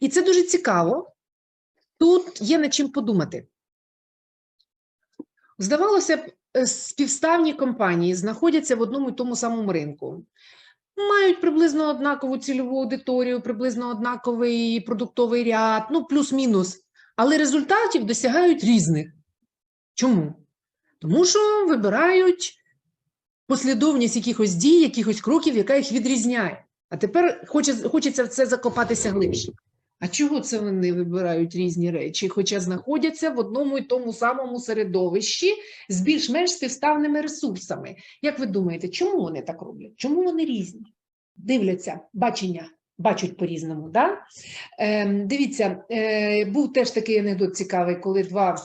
І це дуже цікаво. Тут є над чим подумати. Здавалося б, е, співставні компанії знаходяться в одному і тому самому ринку, мають приблизно однакову цільову аудиторію, приблизно однаковий продуктовий ряд, ну, плюс-мінус, але результатів досягають різних. Чому? Тому що вибирають послідовність якихось дій, якихось кроків, яка їх відрізняє. А тепер хочеться в це закопатися глибше. А чого це вони вибирають різні речі, хоча знаходяться в одному і тому самому середовищі з більш-менш співставними ресурсами? Як ви думаєте, чому вони так роблять? Чому вони різні? Дивляться, бачення, бачать по-різному. Да? Ем, дивіться, е, був теж такий анекдот цікавий, коли два,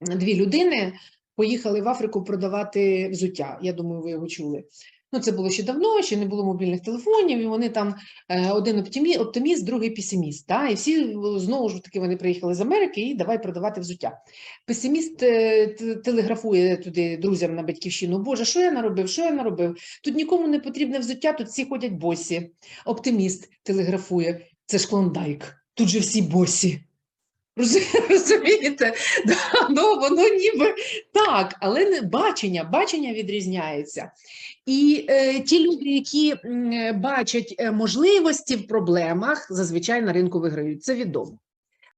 дві людини поїхали в Африку продавати взуття. Я думаю, ви його чули. Ну, це було ще давно, ще не було мобільних телефонів, і вони там е, один оптимі, оптиміст, другий песиміст. Та? І всі е, знову ж таки вони приїхали з Америки і давай продавати взуття. Песиміст е, телеграфує туди друзям на батьківщину. Боже, що я наробив? Що я наробив? Тут нікому не потрібне взуття, тут всі ходять босі. Оптиміст телеграфує. Це ж клондайк. Тут же всі босі. Роз- Розумієте? Да, ну, воно ніби так, але не бачення, бачення відрізняється. І е, ті люди, які бачать е, можливості в проблемах, зазвичай на ринку виграють. Це відомо.